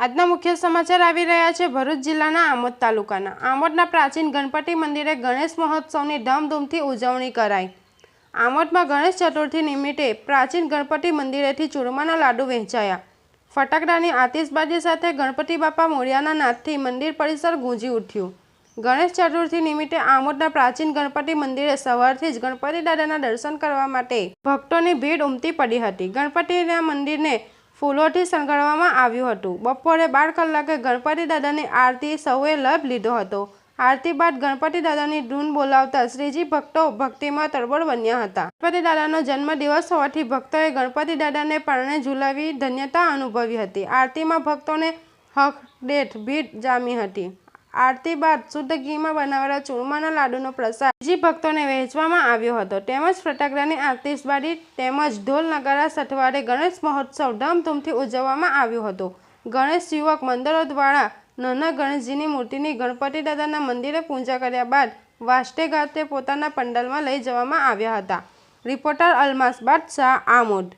આજના મુખ્ય સમાચાર આવી રહ્યા છે. ભરૂચ જિલ્લાના આમોદ તાલુકાના. આમોદના પ્રાચીન ગણપતિ મંદિરે ગણેશ મહોત્સવની ધામધૂમથી ઉજવણી કરાઈ. આમોદમાં ગણેશ ચતુર્થી નિમિત્તે પ્રાચીન ગણપતિ મંદિરેથી ચૂરમાના લાડુ વહેંચાયા. ફટાકડાની આતિશબાજી સાથે ગણપતિ બાપા મોરિયાના નાદથી મંદિર પરિસર ગુંજી ઉઠ્યું. ગણેશ ચતુર્થી નિમિત્તે આમોદના પ્રાચીન ગણપતિ મંદિરે સવારથી જ ગણપતિ દાદાના દર્શન કરવા માટે ભક્તોની ભીડ ઉમટી પડી હતી. ગણપતિના મંદિરને ફૂલોથી શણગારવામાં આવ્યું હતું. બપોરે બાર કલાકે ગણપતિ દાદાની આરતી સૌએ લાભ લીધો હતો. આરતી બાદ ગણપતિ દાદાની ધૂન બોલાવતા શ્રીજી ભક્તો ભક્તિમાં તરબોળ બન્યા હતા. ગણપતિ દાદાનો જન્મદિવસ હોવાથી ભક્તોએ ગણપતિ દાદાને પરણે ઝુલાવી ધન્યતા અનુભવી હતી. આરતીમાં ભક્તોને હક દેઠ ભીડ જામી હતી. આરતી બાદ શુદ્ધ ઘીમાં બનાવેલા ચૂરમાના લાડુનો પ્રસાદ બીજી ભક્તોને વહેંચવામાં આવ્યો હતો. તેમજ ફટાકડાની આતિશબાજી તેમજ ઢોલ નગારા સઠવારે ગણેશ મહોત્સવ ધામધૂમથી ઉજવવામાં આવ્યો હતો. ગણેશ યુવક મંદિરો દ્વારા નાના ગણેશજીની મૂર્તિની ગણપતિ દાદાના મંદિરે પૂજા કર્યા બાદ વાસ્ટે ગાતે પોતાના પંડાલમાં લઈ જવામાં આવ્યા હતા. રિપોર્ટર અલમાસ બાદશાહ આમોદ.